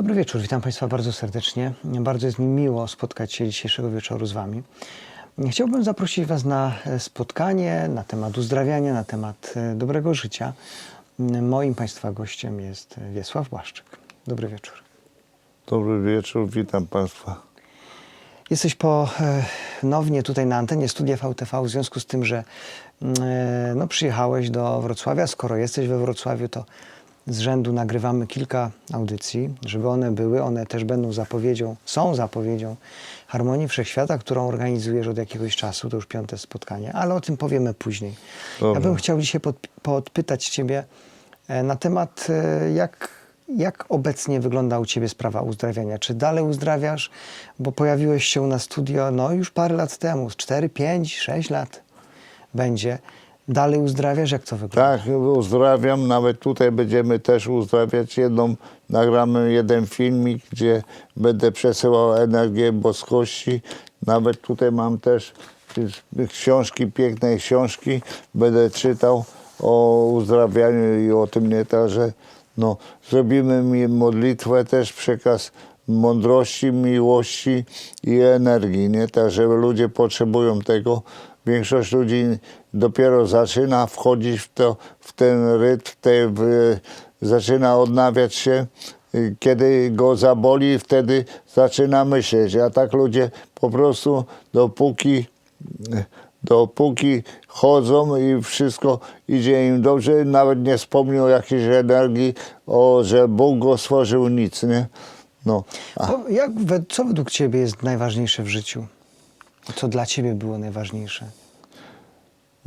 Dobry wieczór, witam Państwa bardzo serdecznie. Bardzo jest mi miło spotkać się dzisiejszego wieczoru z Wami. Chciałbym zaprosić Was na e, spotkanie na temat uzdrawiania, na temat e, dobrego życia. Moim Państwa gościem jest Wiesław Błaszczyk. Dobry wieczór. Dobry wieczór, witam Państwa. Jesteś ponownie tutaj na antenie studia VTV w związku z tym, że mm, e, no, przyjechałeś do Wrocławia. Skoro jesteś we Wrocławiu, to z rzędu nagrywamy kilka audycji, żeby one były. One też będą zapowiedzią, są zapowiedzią Harmonii Wszechświata, którą organizujesz od jakiegoś czasu. To już piąte spotkanie, ale o tym powiemy później. Ja Dobra. bym chciał dzisiaj pod, podpytać Ciebie e, na temat, e, jak, jak obecnie wygląda u Ciebie sprawa uzdrawiania. Czy dalej uzdrawiasz? Bo pojawiłeś się na studio no, już parę lat temu, 4, 5, 6 lat będzie. Dalej uzdrawiasz? Jak to wygląda? Tak, uzdrawiam, nawet tutaj będziemy też uzdrawiać jedną, nagramy jeden filmik, gdzie będę przesyłał energię boskości. Nawet tutaj mam też książki, piękne książki, będę czytał o uzdrawianiu i o tym nie także. No, zrobimy mi modlitwę, też przekaz mądrości, miłości i energii, nie? Także ludzie potrzebują tego. Większość ludzi dopiero zaczyna wchodzić w, to, w ten rytm, te, w, zaczyna odnawiać się. Kiedy go zaboli, wtedy zaczyna myśleć. A tak ludzie po prostu dopóki dopóki chodzą i wszystko idzie im dobrze, nawet nie wspomniał o jakiejś energii, o, że Bóg go stworzył, nic, nie? No, jak, co według Ciebie jest najważniejsze w życiu? Co dla Ciebie było najważniejsze?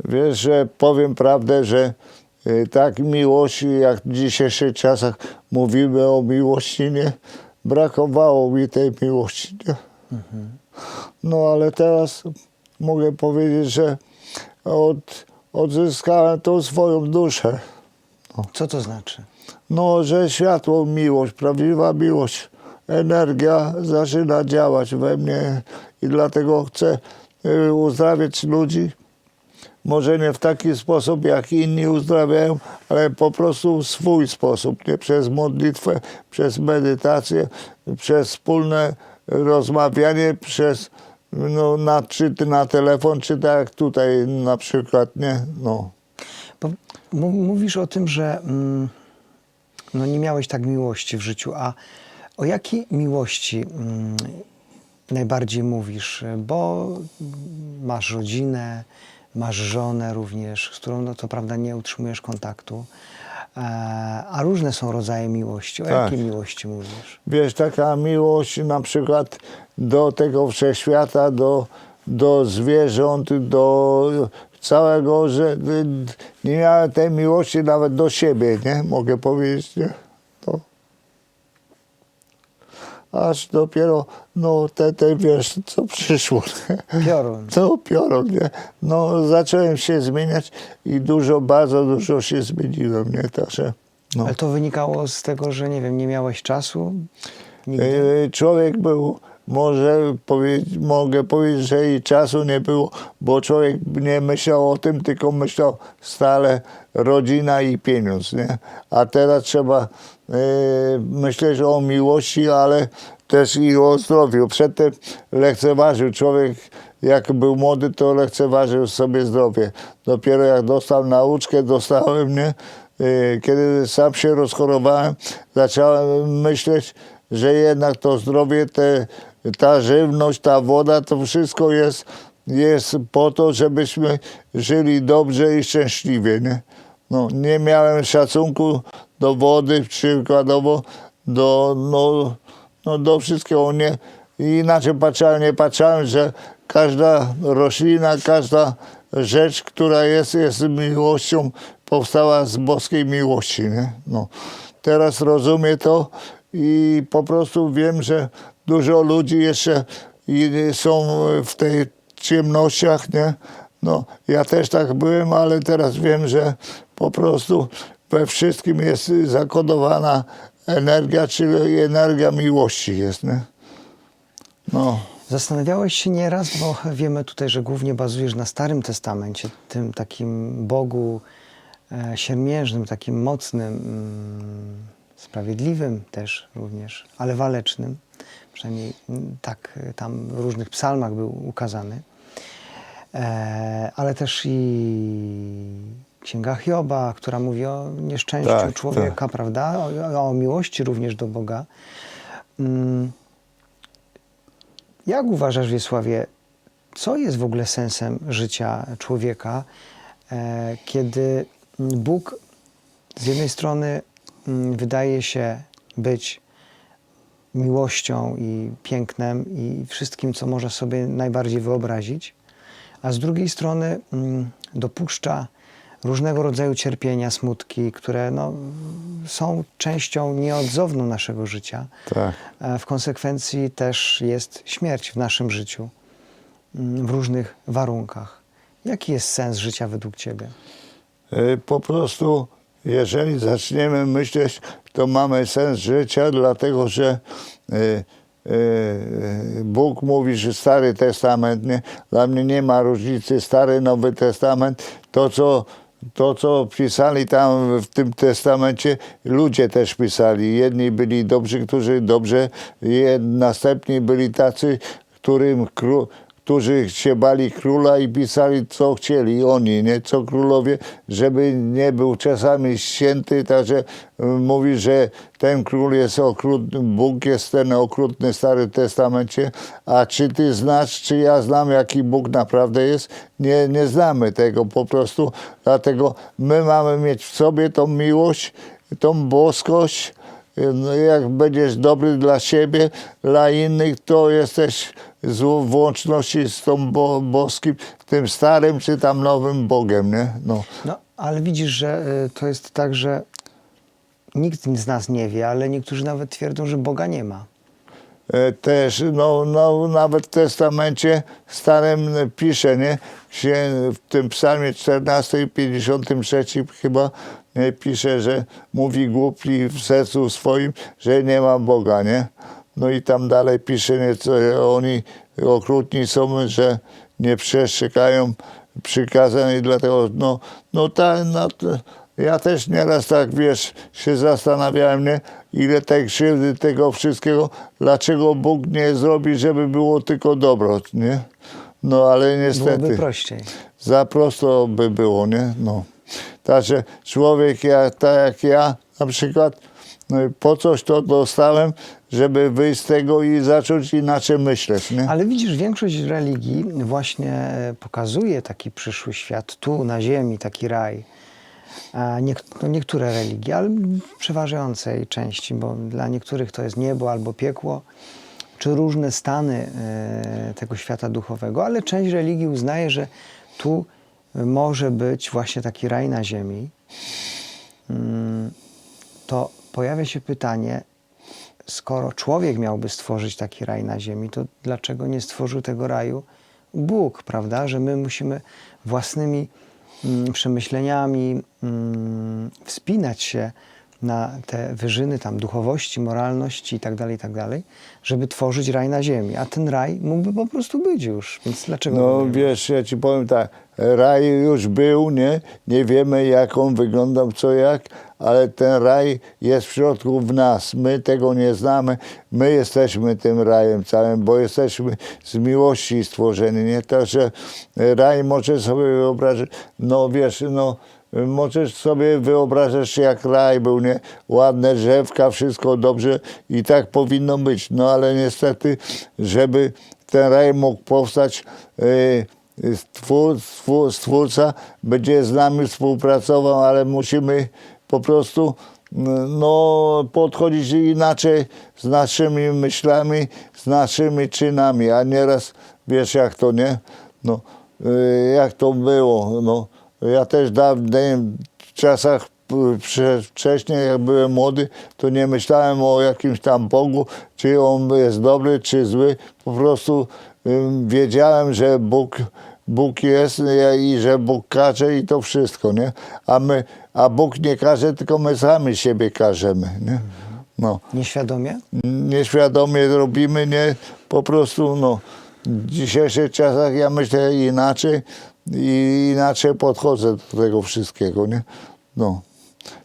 Wiesz, że powiem prawdę, że y, tak miłości, jak w dzisiejszych czasach mówimy o miłości, nie? Brakowało mi tej miłości, nie? No ale teraz mogę powiedzieć, że od, odzyskałem tą swoją duszę. Co to znaczy? No, że światło, miłość, prawdziwa miłość, energia zaczyna działać we mnie i dlatego chcę y, uzdrawiać ludzi. Może nie w taki sposób, jak inni uzdrawiają, ale po prostu w swój sposób, nie przez modlitwę, przez medytację, przez wspólne rozmawianie, przez no, na, czy na telefon, czy tak jak tutaj na przykład, nie? No. Mówisz o tym, że mm, no nie miałeś tak miłości w życiu, a o jakiej miłości mm, najbardziej mówisz? Bo masz rodzinę, masz żonę również, z którą no to prawda nie utrzymujesz kontaktu, e, a różne są rodzaje miłości. O Tak. jakiej miłości mówisz? Wiesz, taka miłość na przykład do tego wszechświata, do, do zwierząt, do całego, że nie miałem tej miłości nawet do siebie, nie? Mogę powiedzieć, nie? To. Aż dopiero, no, te, te, wiesz, co przyszło. Piorun. To piorun, nie? No, zacząłem się zmieniać i dużo, bardzo dużo się zmieniłem, nie? Także, no. Ale to wynikało z tego, że nie wiem, nie miałeś czasu? Nigdy? E, Człowiek był, może powiedzieć, mogę powiedzieć, że i czasu nie było, bo człowiek nie myślał o tym, tylko myślał stale rodzina i pieniądz, nie? A teraz trzeba e, myśleć o miłości, ale też i o zdrowiu. Przedtem lekceważył człowiek, jak był młody, to lekceważył sobie zdrowie. Dopiero jak dostał nauczkę, dostałem, nie? E, Kiedy sam się rozchorowałem, zacząłem myśleć, że jednak to zdrowie, te, ta żywność, ta woda, to wszystko jest, jest po to, żebyśmy żyli dobrze i szczęśliwie. Nie, no, nie miałem szacunku do wody, przykładowo, do, no, no, do wszystkiego. Nie, inaczej patrzałem, nie patrzałem, że każda roślina, każda rzecz, która jest, jest miłością, powstała z boskiej miłości. Nie? No. Teraz rozumiem to i po prostu wiem, że dużo ludzi jeszcze i są w tej ciemnościach, nie? No, ja też tak byłem, ale teraz wiem, że po prostu we wszystkim jest zakodowana energia, czyli energia miłości jest, nie? No. Zastanawiałeś się nieraz, bo wiemy tutaj, że głównie bazujesz na Starym Testamencie, tym takim Bogu e, siermiężnym, takim mocnym, mm, sprawiedliwym też również, ale walecznym. Przynajmniej mm, tak tam w różnych psalmach był ukazany. E, ale też i Księga Hioba, która mówi o nieszczęściu Tak, człowieka, prawda? O, o miłości również do Boga. Mm, Jak uważasz, Wiesławie, co jest w ogóle sensem życia człowieka, e, kiedy Bóg z jednej strony mm, wydaje się być miłością i pięknem i wszystkim, co może sobie najbardziej wyobrazić, a z drugiej strony mm, dopuszcza różnego rodzaju cierpienia, smutki, które no, są częścią nieodzowną naszego życia. Tak. W konsekwencji też jest śmierć w naszym życiu, mm, w różnych warunkach. Jaki jest sens życia według Ciebie? Y, Po prostu, jeżeli zaczniemy myśleć, to mamy sens życia, dlatego że y, y, Bóg mówi, że Stary Testament, nie? dla mnie nie ma różnicy, Stary, Nowy Testament, to co, to co pisali tam w tym testamencie, ludzie też pisali. Jedni byli dobrzy, którzy dobrze, następni byli tacy, którym którzy się bali króla i pisali co chcieli oni, nie? co królowie, żeby nie był czasami święty, także y, mówi, że ten król jest okrutny, Bóg jest ten okrutny w Starym Testamencie, a czy ty znasz, czy ja znam, jaki Bóg naprawdę jest? Nie, nie znamy tego po prostu, dlatego my mamy mieć w sobie tą miłość, tą boskość, no, jak będziesz dobry dla siebie, dla innych, to jesteś z, w łączności z tą bo, boskim, tym starym czy tam nowym Bogiem, nie? No. No, ale widzisz, że y, to jest tak, że nikt z nas nie wie, ale niektórzy nawet twierdzą, że Boga nie ma. E, Też, no, no, nawet w testamencie starym pisze, nie? W tym psalmie 14, 53 chyba nie, pisze, że mówi głupi w sercu swoim, że nie ma Boga, nie? No i tam dalej pisze, nie, co oni okrutni są, że nie przestrzekają przykazań i dlatego, no, no tak, no, to ja też nieraz tak, wiesz, się zastanawiałem, nie, ile tej krzywdy, tego wszystkiego, dlaczego Bóg nie zrobi, żeby było tylko dobro, nie? No ale niestety Byłoby prościej. za prosto by było, nie? No. Także człowiek jak, tak jak ja na przykład, no i po coś to dostałem, żeby wyjść z tego i zacząć inaczej myśleć, nie? Ale widzisz, większość religii właśnie pokazuje taki przyszły świat tu na ziemi, taki raj. No niektóre religie, ale przeważającej części, bo dla niektórych to jest niebo albo piekło, czy różne stany e, tego świata duchowego, ale część religii uznaje, że tu może być właśnie taki raj na ziemi. Mm, To pojawia się pytanie, skoro człowiek miałby stworzyć taki raj na ziemi, to dlaczego nie stworzył tego raju Bóg, prawda? Że my musimy własnymi mm, przemyśleniami mm, wspinać się na te wyżyny tam duchowości, moralności i tak dalej, i tak dalej, żeby tworzyć raj na ziemi. A ten raj mógłby po prostu być już, więc dlaczego? No wiesz, ja ci powiem tak, raj już był, nie? Nie wiemy jak on wyglądał, co jak, ale ten raj jest w środku w nas. My tego nie znamy. My jesteśmy tym rajem całym, bo jesteśmy z miłości stworzeni, nie? Także raj może sobie wyobrazić, no wiesz, no Możesz sobie wyobrażać, jak raj był, nie? Ładne drzewka, wszystko dobrze i tak powinno być. No ale niestety, żeby ten raj mógł powstać, yy, stwór, stwór, stwórca będzie z nami współpracował, ale musimy po prostu no, podchodzić inaczej z naszymi myślami, z naszymi czynami, a nieraz wiesz jak to, nie? No, yy, jak to było, no. Ja też dawniej w czasach wcześniej, jak byłem młody, to nie myślałem o jakimś tam Bogu, czy on jest dobry, czy zły. Po prostu wiedziałem, że Bóg, Bóg jest ja- i że Bóg każe i to wszystko, nie? A my, a Bóg nie każe, tylko my sami siebie każemy, nie? No Nieświadomie? nieświadomie robimy, nie, po prostu no, w dzisiejszych czasach ja myślę inaczej i inaczej podchodzę do tego wszystkiego, nie, no.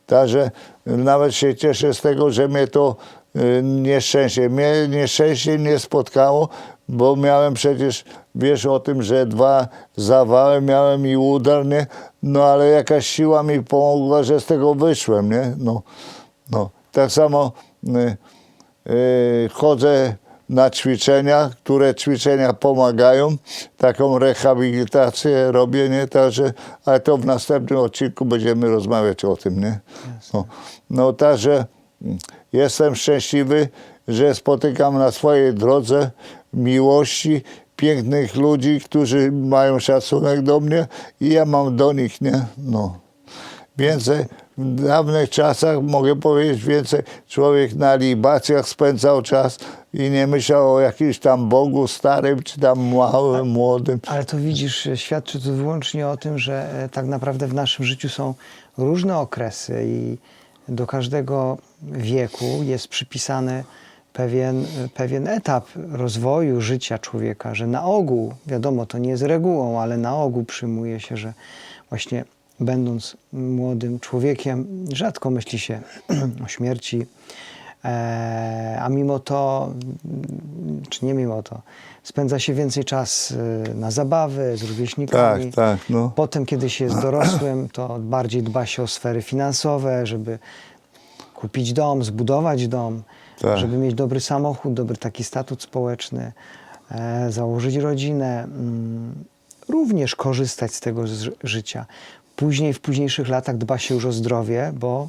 Także nawet się cieszę z tego, że mnie to y, nieszczęście, mnie nieszczęście nie spotkało, bo miałem przecież, wiesz o tym, że dwa zawały miałem i udar, nie? No ale jakaś siła mi pomogła, że z tego wyszłem, nie? No, no. Tak samo y, y, chodzę na ćwiczenia, które ćwiczenia pomagają. Taką rehabilitację robię, nie? Także, ale to w następnym odcinku będziemy rozmawiać o tym, nie? No, no także mm, jestem szczęśliwy, że spotykam na swojej drodze miłości pięknych ludzi, którzy mają szacunek do mnie i ja mam do nich, nie? No. Więcej w dawnych czasach, mogę powiedzieć, więcej człowiek na libacjach spędzał czas i nie myślał o jakimś tam Bogu starym, czy tam małym, młodym. Ale to widzisz, e, świadczy to wyłącznie o tym, że e, tak naprawdę w naszym życiu są różne okresy i do każdego wieku jest przypisany pewien, e, pewien etap rozwoju życia człowieka, że na ogół, wiadomo, to nie jest regułą, ale na ogół przyjmuje się, że właśnie będąc młodym człowiekiem, rzadko myśli się o śmierci, a mimo to, czy nie mimo to, spędza się więcej czas e, na zabawy z rówieśnikami. Tak, tak, no. Potem, kiedy się jest dorosłym, to bardziej dba się o sfery finansowe, żeby kupić dom, zbudować dom, Tak. żeby mieć dobry samochód, dobry taki statut społeczny, e, założyć rodzinę, mm, również korzystać z tego życia. Później, w późniejszych latach dba się już o zdrowie, bo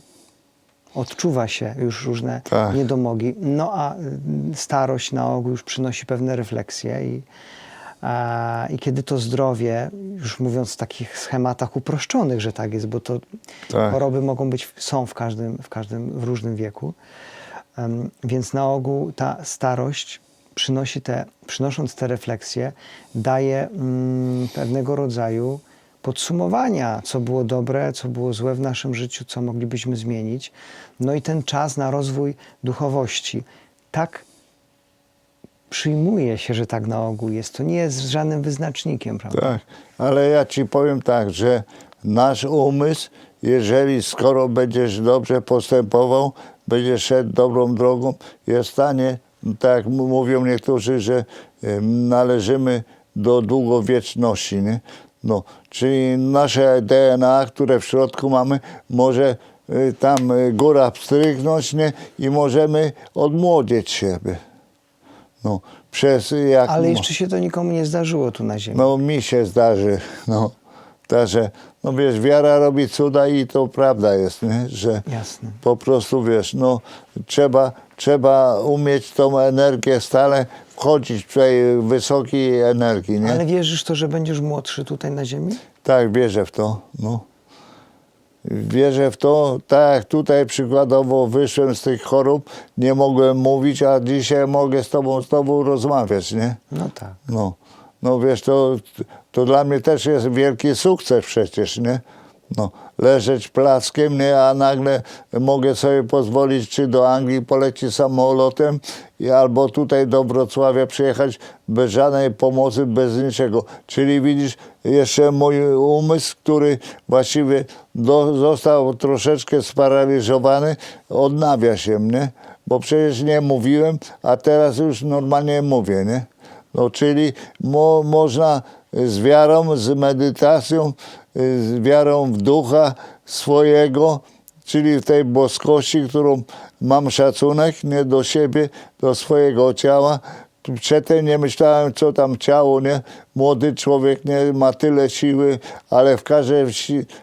odczuwa się już różne Tak. niedomogi. No a y, starość na ogół już przynosi pewne refleksje i, a, i kiedy to zdrowie, już mówiąc w takich schematach uproszczonych, że tak jest, bo to Tak. choroby mogą być, są w każdym, w każdym, w różnym wieku. Em, Więc na ogół ta starość przynosi te, przynosząc te refleksje, daje mm, pewnego rodzaju podsumowania, co było dobre, co było złe w naszym życiu, co moglibyśmy zmienić. No i ten czas na rozwój duchowości. Tak przyjmuje się, że tak na ogół jest. To nie jest żadnym wyznacznikiem, prawda? Tak, ale ja ci powiem tak, że nasz umysł, jeżeli skoro będziesz dobrze postępował, będziesz szedł dobrą drogą, jest w stanie, tak mówią niektórzy, że należymy do długowieczności, nie? No, czyli nasze DNA, które w środku mamy, może y, tam y, góra pstrygnąć, nie? I możemy odmłodzieć siebie. No, przez jak Ale jeszcze się to nikomu nie zdarzyło tu na ziemi. no mi się zdarzy, no. Także, no wiesz, wiara robi cuda i to prawda jest, nie? że Jasne. po prostu, wiesz, no trzeba, trzeba umieć tą energię stale wchodzić w tej wysokiej energii, nie? Ale wierzysz to, że będziesz młodszy tutaj na ziemi? Tak, wierzę w to, no. Wierzę w to, tak jak tutaj przykładowo wyszłem z tych chorób, nie mogłem mówić, a dzisiaj mogę z tobą, z tobą rozmawiać, nie? No tak. No, no wiesz, to, to dla mnie też jest wielki sukces przecież, nie? No, leżeć plackiem, nie? A nagle mogę sobie pozwolić, czy do Anglii polecieć samolotem, albo tutaj do Wrocławia przyjechać bez żadnej pomocy, bez niczego. Czyli widzisz, jeszcze mój umysł, który właściwie do, został troszeczkę sparaliżowany, odnawia się, nie? Bo przecież nie mówiłem, a teraz już normalnie mówię, nie? No, czyli mo, można z wiarą, z medytacją, z wiarą w ducha swojego, czyli w tej boskości, którą mam szacunek nie do siebie, do swojego ciała. Przedtem nie myślałem, co tam ciało, nie? Młody człowiek nie ma tyle siły, ale w każdej,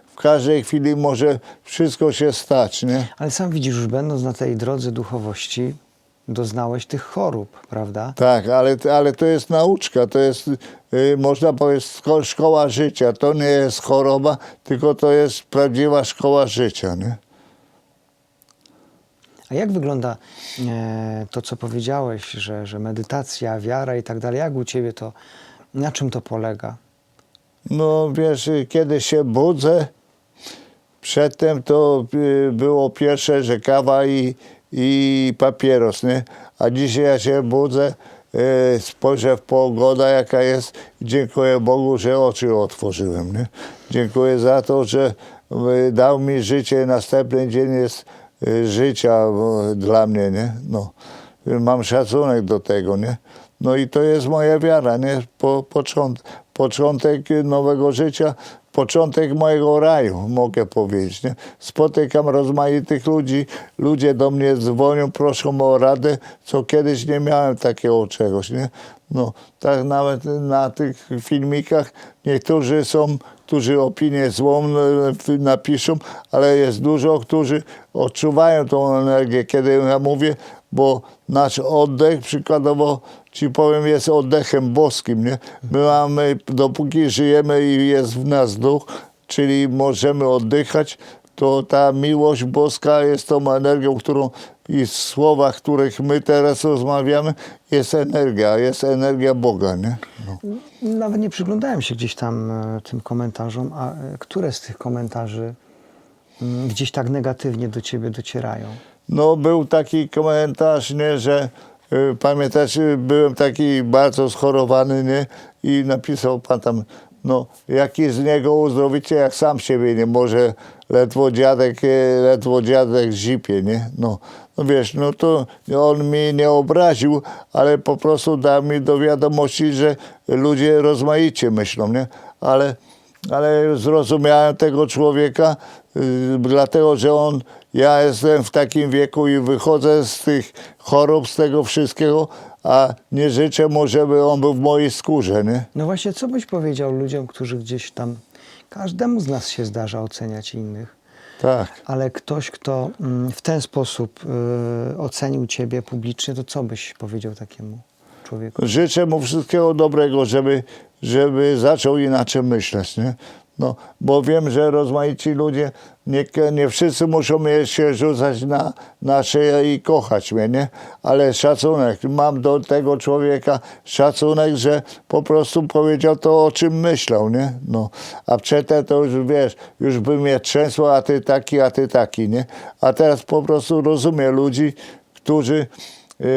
w każdej chwili może wszystko się stać, nie? Ale sam widzisz, już będąc na tej drodze duchowości, doznałeś tych chorób, prawda? Tak, ale, ale to jest nauczka, to jest, y, można powiedzieć, szko- szkoła życia. To nie jest choroba, tylko to jest prawdziwa szkoła życia. Nie? A jak wygląda e, to, co powiedziałeś, że, że medytacja, wiara i tak dalej? Jak u ciebie to, na czym to polega? No wiesz, y, kiedy się budzę, przedtem to y, było pierwsze, że kawa i, i papieros, nie? A dzisiaj ja się budzę, y, spojrzę w pogoda jaka jest dziękuję Bogu, że oczy otworzyłem, nie? Dziękuję za to, że y, dał mi życie, następny dzień jest y, życia dla mnie, nie? No. Mam szacunek do tego, nie? No i to jest moja wiara, nie? Po, począt, początek nowego życia, początek mojego raju, mogę powiedzieć, nie? Spotykam rozmaitych ludzi, ludzie do mnie dzwonią, proszą o radę, co kiedyś nie miałem takiego czegoś, nie? No, tak nawet na tych filmikach niektórzy są, którzy opinię złą e, napiszą, ale jest dużo, którzy odczuwają tą energię, kiedy ja mówię, bo nasz oddech, przykładowo ci powiem, jest oddechem boskim, nie? My mamy, dopóki żyjemy i jest w nas duch, czyli możemy oddychać, to ta miłość boska jest tą energią, którą i w słowach, których my teraz rozmawiamy, jest energia, jest energia Boga, nie? No. Nawet nie przyglądałem się gdzieś tam e, tym komentarzom, a e, które z tych komentarzy mm, gdzieś tak negatywnie do ciebie docierają? No był taki komentarz, nie, że y, y, byłem taki bardzo schorowany, nie, i napisał pan tam, no jaki z niego uzdrowicie, jak sam siebie nie może, ledwo dziadek, e, ledwo dziadek zipie, nie, no. No wiesz, no to on mnie nie obraził, ale po prostu dał mi do wiadomości, że ludzie rozmaicie myślą, nie, ale ale zrozumiałem tego człowieka, y, dlatego że on, ja jestem w takim wieku i wychodzę z tych chorób, z tego wszystkiego, a nie życzę mu, żeby on był w mojej skórze, nie? No właśnie, co byś powiedział ludziom, którzy gdzieś tam, każdemu z nas się zdarza oceniać innych, Tak. ale ktoś, kto mm, w ten sposób y, ocenił ciebie publicznie, to co byś powiedział takiemu człowieku? Życzę mu wszystkiego dobrego, żeby, żeby zaczął inaczej myśleć, nie? No, bo wiem, że rozmaici ludzie, nie, nie wszyscy muszą mnie się rzucać na, na szyję i kochać mnie, nie? Ale szacunek, mam do tego człowieka szacunek, że po prostu powiedział to, o czym myślał, nie? No, a przedtem to już wiesz, już by mnie trzęsło, a ty taki, a ty taki, nie? A teraz po prostu rozumiem ludzi, którzy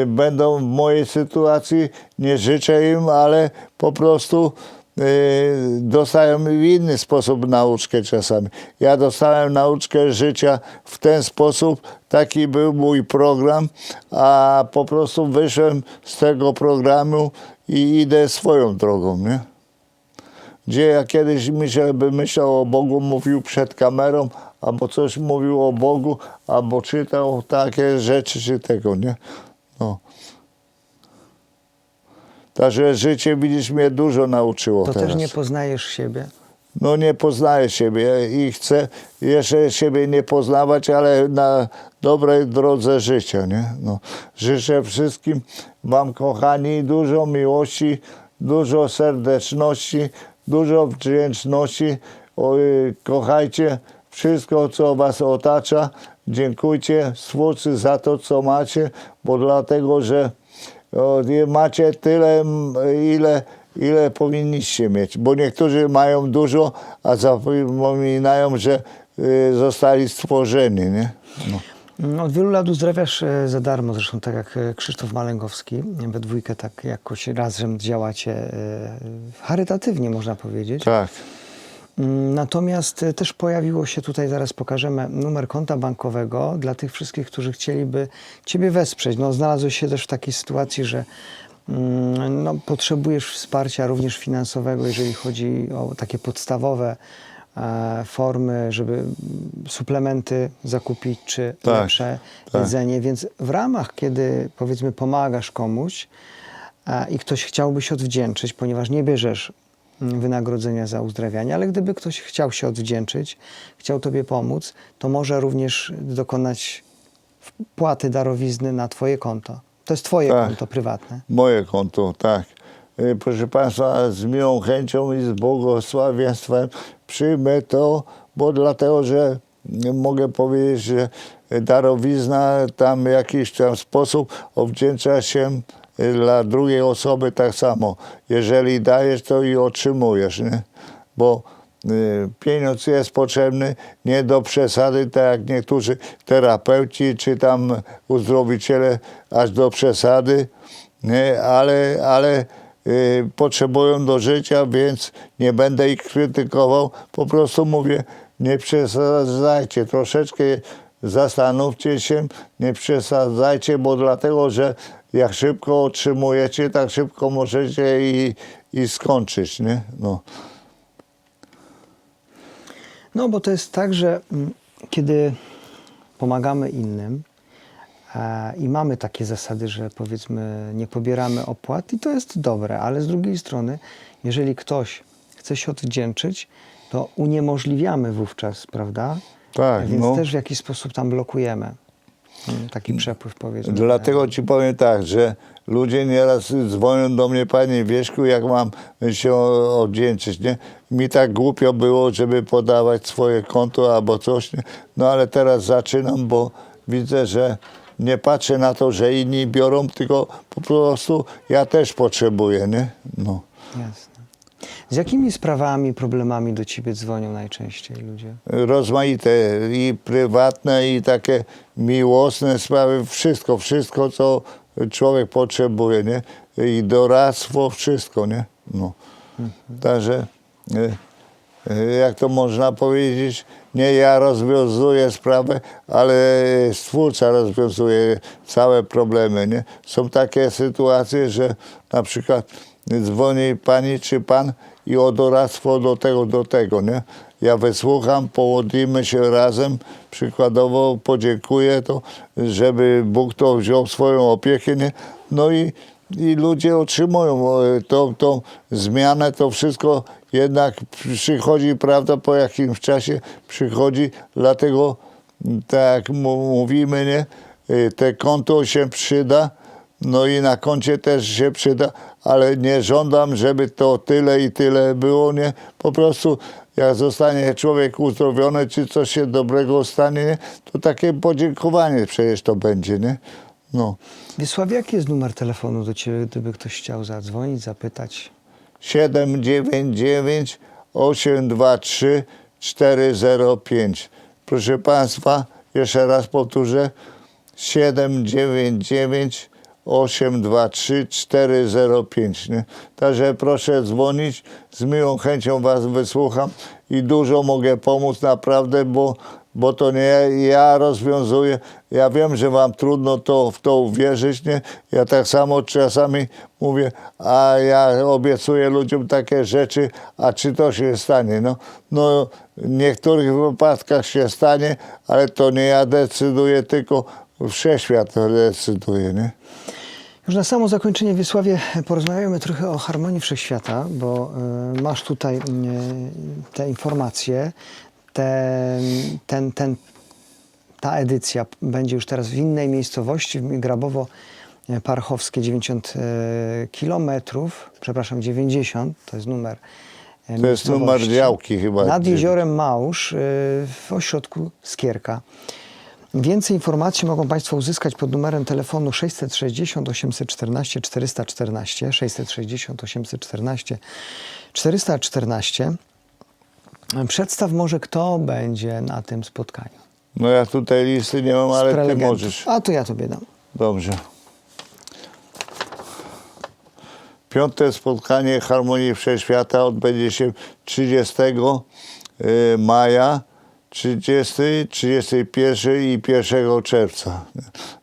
będą w mojej sytuacji, nie życzę im, ale po prostu y, dostają w inny sposób nauczkę czasami. Ja dostałem nauczkę życia w ten sposób, taki był mój program, a po prostu wyszłem z tego programu i idę swoją drogą, nie? Gdzie ja kiedyś myślę, by myślał o Bogu, mówił przed kamerą, albo coś mówił o Bogu, albo czytał takie rzeczy, czy tego, nie? No. Także życie, widzisz, mnie dużo nauczyło To teraz. też nie poznajesz siebie. No nie poznaję siebie i chcę jeszcze siebie nie poznawać, ale na dobrej drodze życia, nie? No, życzę wszystkim Wam, kochani, dużo miłości, dużo serdeczności, dużo wdzięczności. Oj, kochajcie wszystko, co Was otacza. Dziękujcie Stwórcy za to, co macie, bo dlatego, że nie macie tyle, ile, ile powinniście mieć. Bo niektórzy mają dużo, a zapominają, że y, zostali stworzeni, nie? No. Mm, Od wielu lat uzdrawiasz e, za darmo, zresztą tak jak e, Krzysztof Malęgowski. We dwójkę tak jakoś razem działacie e, charytatywnie, można powiedzieć. Tak. Natomiast e, też pojawiło się tutaj, zaraz pokażemy, numer konta bankowego dla tych wszystkich, którzy chcieliby Ciebie wesprzeć. No, znalazłeś się też w takiej sytuacji, że mm, no, potrzebujesz wsparcia również finansowego, jeżeli chodzi o takie podstawowe e, formy, żeby suplementy zakupić, czy Tak, lepsze tak. jedzenie. Więc w ramach, kiedy powiedzmy pomagasz komuś, a, i ktoś chciałby się odwdzięczyć, ponieważ nie bierzesz wynagrodzenia za uzdrawianie, ale gdyby ktoś chciał się odwdzięczyć, chciał Tobie pomóc, to może również dokonać wpłaty darowizny na Twoje konto. To jest Twoje Tak. konto prywatne. Moje konto, tak. Y, Proszę Państwa, z miłą chęcią i z błogosławieństwem przyjmę to, bo dlatego, że mogę powiedzieć, że darowizna tam w jakiś tam sposób odwdzięcza się dla drugiej osoby tak samo. Jeżeli dajesz, to i otrzymujesz, nie? Bo y, pieniądz jest potrzebny nie do przesady, tak jak niektórzy terapeuci czy tam uzdrowiciele aż do przesady, nie? ale, ale y, potrzebują do życia, więc nie będę ich krytykował. Po prostu mówię, nie przesadzajcie, troszeczkę zastanówcie się, nie przesadzajcie, bo dlatego, że jak szybko otrzymujecie, tak szybko możecie i, i skończyć, nie? No. No, bo to jest tak, że mm, kiedy pomagamy innym e, i mamy takie zasady, że powiedzmy nie pobieramy opłat i to jest dobre, ale z drugiej strony, jeżeli ktoś chce się odwdzięczyć, to uniemożliwiamy wówczas, prawda? Tak, Więc no. też w jakiś sposób tam blokujemy taki przepływ, powiedzmy. Dlatego ci powiem tak, że ludzie nieraz dzwonią do mnie, panie Wierzchu, jak mam się oddzięczyć, nie? Mi tak głupio było, żeby podawać swoje konto albo coś, nie? No ale teraz zaczynam, bo widzę, że nie patrzę na to, że inni biorą, tylko po prostu ja też potrzebuję, nie? No. Jasne. Z jakimi sprawami, problemami do ciebie dzwonią najczęściej ludzie? rozmaite i prywatne i takie miłosne sprawy, wszystko, wszystko co człowiek potrzebuje, nie? I doradztwo, wszystko, nie? No. Także e, e, jak to można powiedzieć, nie ja rozwiązuję sprawę, ale Stwórca rozwiązuje całe problemy, nie? Są takie sytuacje, że na przykład dzwoni pani czy pan i o doradztwo do tego, do tego, nie? Ja wysłucham, pomodlimy się razem, przykładowo podziękuję to, żeby Bóg to wziął swoją opiekę, nie? No i, i ludzie otrzymują e, tą, tą zmianę, to wszystko jednak przychodzi, prawda, po jakimś czasie przychodzi, dlatego tak jak mu- mówimy, nie? E, Te konto się przyda, no i na koncie też się przyda, ale nie żądam, żeby to tyle i tyle było, nie? Po prostu jak zostanie człowiek uzdrowiony, czy coś się dobrego stanie, nie? to takie podziękowanie przecież to będzie, nie? No. Wiesław, jaki jest numer telefonu do ciebie, gdyby ktoś chciał zadzwonić, zapytać? 799 823 405. Proszę Państwa, jeszcze raz powtórzę. 799 823 405. Nie? Także proszę dzwonić, z miłą chęcią Was wysłucham i dużo mogę pomóc naprawdę, bo, bo to nie ja rozwiązuję. Ja wiem, że Wam trudno to, w to uwierzyć, nie? Ja tak samo czasami mówię, a ja obiecuję ludziom takie rzeczy, a czy to się stanie? No, no w niektórych wypadkach się stanie, ale to nie ja decyduję, tylko wszechświat decyduje, nie? Już na samo zakończenie, Wiesławie, porozmawiamy trochę o harmonii wszechświata, bo y, masz tutaj y, te informacje. Ten, ten, ten, ta edycja będzie już teraz w innej miejscowości, Grabowo e, Parchowskie, 90 y, kilometrów, przepraszam, 90, to jest numer e, To jest numer działki chyba. Nad jeziorem Małż w ośrodku Skierka. Więcej informacji mogą Państwo uzyskać pod numerem telefonu 660 814 414 660 814 414. Przedstaw może, kto będzie na tym spotkaniu. No ja tutaj listy nie mam, ale ty możesz. A to ja Tobie dam. Dobrze. Piąte spotkanie Harmonii Wszechświata odbędzie się 30 y, maja, 30, 31 i 1 czerwca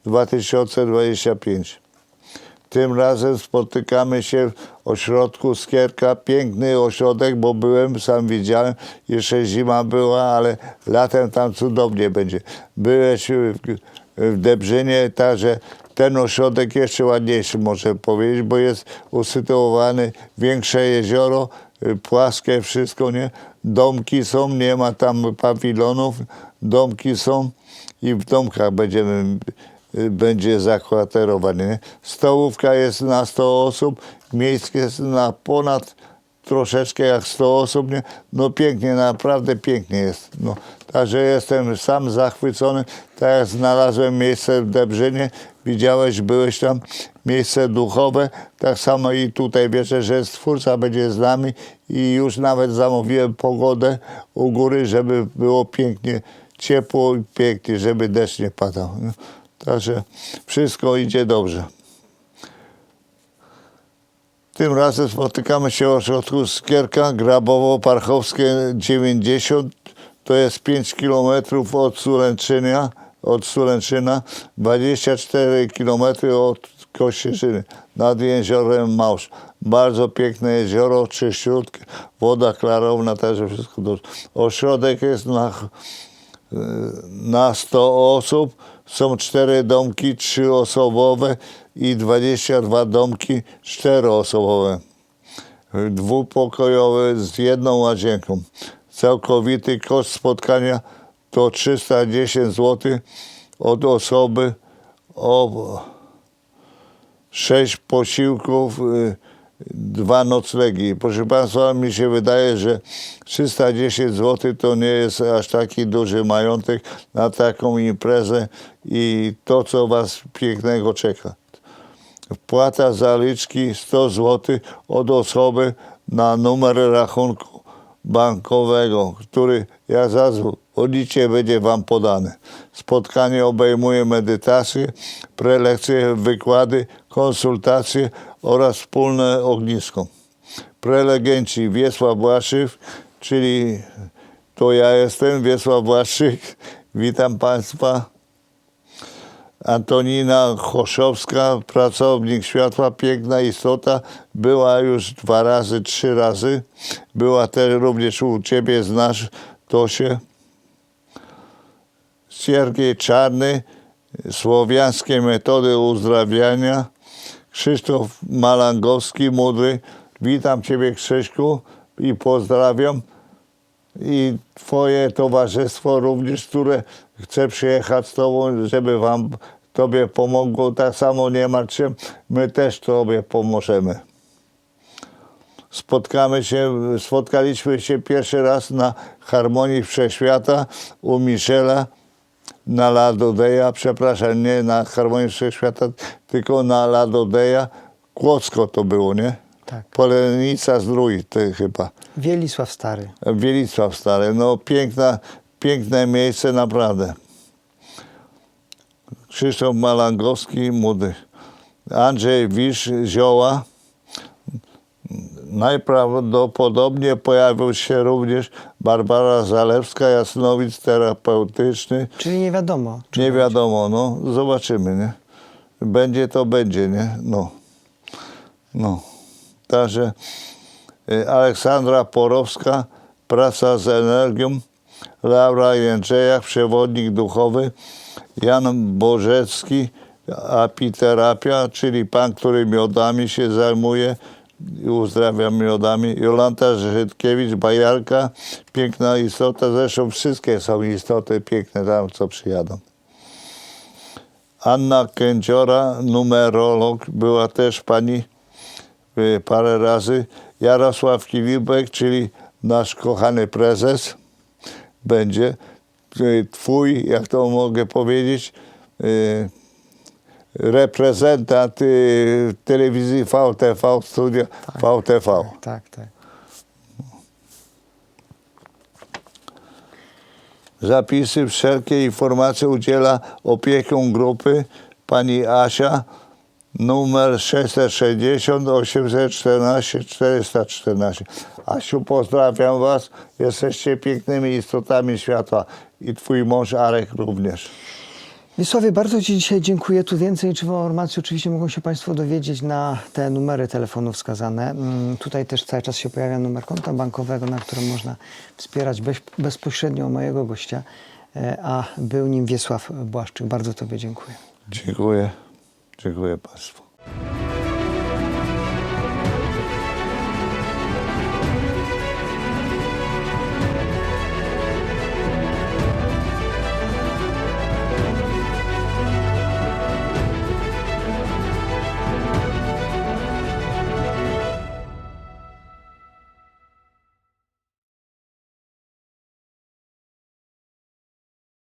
2025. Tym razem spotykamy się w ośrodku Skierka. Piękny ośrodek, bo byłem, sam widziałem. Jeszcze zima była, ale latem tam cudownie będzie. Byłeś w, Debrzynie, także ten ośrodek jeszcze ładniejszy, może powiedzieć, bo jest usytuowany większe jezioro, płaskie wszystko, nie? Domki są, nie ma tam pawilonów, domki są i w domkach będziemy y, będzie zakwaterowane. Nie? Stołówka jest na 100 osób, miejskie jest na ponad troszeczkę jak 100 osób. Nie? No pięknie, naprawdę pięknie jest. No, także jestem sam zachwycony. Tak jak znalazłem miejsce w Debrzynie, widziałeś, byłeś tam, miejsce duchowe, tak samo i tutaj wierzę, że Stwórca będzie z nami i już nawet zamówiłem pogodę u góry, żeby było pięknie, ciepło i pięknie, żeby deszcz nie padał. nie? Także wszystko idzie dobrze. Tym razem spotykamy się w ośrodku Skierka, Grabowo, Parchowskie 90. to jest 5 kilometrów od Sulęczynia, od Sulęczyna, 24 kilometry od Kościerzyny, nad jeziorem Małż. Bardzo piękne jezioro, czyściutkie, woda klarowna, także wszystko dobrze. Ośrodek jest na, na 100 osób, są cztery domki trzyosobowe i 22 domki czteroosobowe dwupokojowy z jedną łazienką. Całkowity koszt spotkania to 310 zł od osoby o 6 posiłków, y, dwa noclegi. Proszę Państwa, mi się wydaje, że 310 zł to nie jest aż taki duży majątek na taką imprezę i to, co Was pięknego czeka wpłata zaliczki 100 zł od osoby na numer rachunku bankowego, który jak zadzwonicie będzie Wam podany. Spotkanie obejmuje medytację, prelekcje, wykłady, konsultacje oraz wspólne ognisko. Prelegenci Wiesław Błaszyw, czyli to ja jestem, Wiesław Błaszczyk. Witam Państwa. Antonina Choszowska, pracownik światła, piękna istota, była już dwa razy, trzy razy. Była też również u Ciebie, znasz Tosię. Siergiej Czarny, słowiańskie metody uzdrawiania. Krzysztof Malangowski, mądry. Witam Ciebie Krzyśku i pozdrawiam i Twoje towarzystwo również, które chce przyjechać z Tobą, żeby wam, Tobie pomogło. Tak samo nie martw się, my też Tobie pomożemy. Spotkamy się, spotkaliśmy się pierwszy raz na Harmonii Wszechświata u Michela na Ladodeja, przepraszam, nie na Harmonii Wszechświata, tylko na Ladodeja. Kłodzko to było, nie? Tak. Polenica Zdrój, ty chyba. Wielisław Stary. Wielicław Stary. No piękna, piękne miejsce naprawdę. Krzysztof Malangowski, młody. Andrzej Wisz, Zioła. Najprawdopodobniej pojawił się również Barbara Zalewska, jasnowic terapeutyczny. Czyli nie wiadomo. Czy Nie wiadomo, no zobaczymy, nie? Będzie to będzie, nie? No. No. Także y, Aleksandra Porowska, praca z energią, Laura Jędrzejak, przewodnik duchowy, Jan Bożecki, apiterapia, czyli pan, który miodami się zajmuje. I uzdrawia miodami. Jolanta Żydkiewicz, bajarka, piękna istota, zresztą wszystkie są istoty piękne tam, co przyjadą. Anna Kędziora, numerolog, była też pani parę razy. Jarosław Kilibek, czyli nasz kochany prezes, będzie. Y, Twój, jak to mogę powiedzieć, y, reprezentant y, telewizji VTV, studia VTV. Tak, tak. Zapisy, wszelkie informacje udziela opieką grupy pani Asia, numer 660 814 414. Asiu, pozdrawiam Was. Jesteście pięknymi istotami światła i Twój mąż Arek również. Wiesławie, bardzo Ci dzisiaj dziękuję. Tu więcej informacji oczywiście mogą się Państwo dowiedzieć na te numery telefonu wskazane. Mm, Tutaj też cały czas się pojawia numer konta bankowego, na którym można wspierać bez, bezpośrednio mojego gościa, e, a był nim Wiesław Błaszczyk. Bardzo Tobie dziękuję. Dziękuję. Dziękuję Państwu.